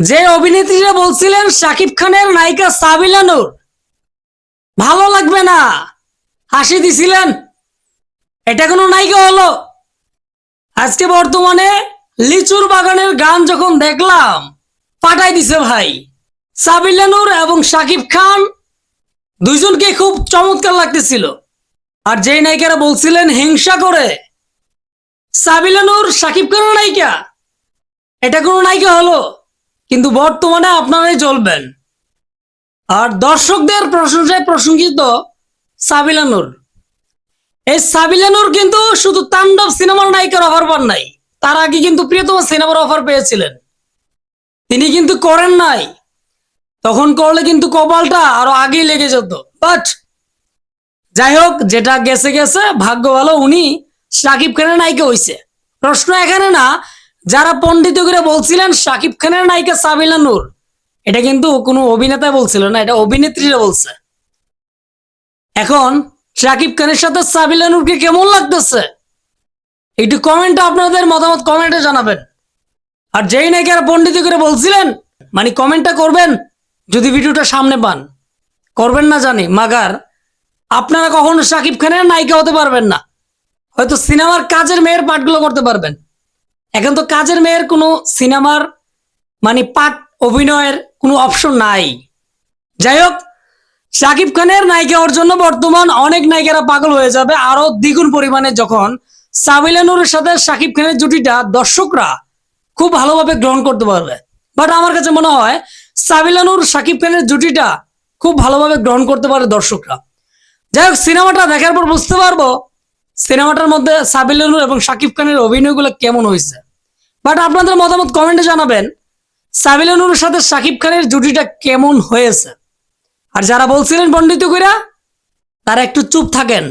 যে অভিনেত্রীরা বলছিলেন শাকিব খানের নায়িকা সাবিলা নূর। ভালো লাগবে না। হাসি দিছিলেন। এটা কোনো নায়িকা হলো। আজকে বর্তমানে লিচুর বাগানের গান যখন দেখলাম, পাঠাই দিছে ভাই। সাবিলা নূর এবং শাকিব খান দুইজনকে খুব চমৎকার লাগতেছিল। আর যেই নায়িকারা বলছিলেন হিংসা করে, সাবিলা নূর শাকিব খানের নায়িকা, এটা কোনো নায়িকা হলো? কিন্তু বর্তমানে আপনারাই জ্বলবেন। আর দর্শকদের প্রশংসায় প্রশংসিত সাবিলানুর এই সাবিলানুর কিন্তু শুধু তাণ্ডব সিনেমার নায়িকার অফার পান নাই, তার আগে কিন্তু প্রিয়তমা সিনেমার অফার পেয়েছিলেন। তিনি কিন্তু করেন নাই। তখন করলে কিন্তু কপালটা আরও আগেই লেগে যেত। বাট যাই হোক, যেটা গেছে গেছে, ভাগ্য ভালো, উনি সাকিব খানের নায়িকা হইছে। প্রশ্ন এখানে না যারা পণ্ডিত করে বলছিলেন সাকিব খানের নায়িকা সাবিলা নূর, এটা কিন্তু কোনো অভিনেতা বলছিল না, এটা অভিনেত্রীরা বলছে। এখন সাকিব খানের সাথে সাবিলা নূরকে কেমন লাগতেছে? একটু কমেন্টে আপনাদের মতামত কমেন্টে জানাবেন। আর যেই নায়িকারা পণ্ডিত করে বলছিলেন মানে কমেন্টটা করবেন, যদি ভিডিওটা সামনে পান। করবেন না জানি, মাগার, আপনারা কখনো সাকিব খানের নায়িকা হতে পারবেন না। হয়তো সিনেমার কাজের মেয়ের পাঠগুলো করতে পারবেন। এখন তো কাজের মেয়ের কোনো সিনেমার মানে পাঠ অভিনয়ের কোনো অপশন নাই। যাই হোক, শাকিব খানের নায়িকা হওয়ার জন্য বর্তমান অনেক নায়িকারা পাগল হয়ে যাবে। আরও দ্বিগুণ পরিমাণে যখন সাবিলানুরের সাথে শাকিব খানের জুটিটা দর্শকরা খুব ভালোভাবে গ্রহণ করতে পারবে। বাট আমার কাছে মনে হয় সাবিলানুর শাকিব খানের জুটিটা খুব ভালোভাবে গ্রহণ করতে পারে দর্শকরা। যাই হোক, সিনেমাটা দেখার পর বুঝতে পারব সিনেমাটার মধ্যে সাবিলুর এবং শাকিব খানের অভিনয়গুলো কেমন হয়েছে? বাট আপনাদের মতামত কমেন্টে জানাবেন। সাবিলানুরের সাথে শাকিব খানের জুটিটা কেমন হয়েছে? আর যারা বলছিলেন পণ্ডিত কইরা, তারা একটু চুপ থাকেন।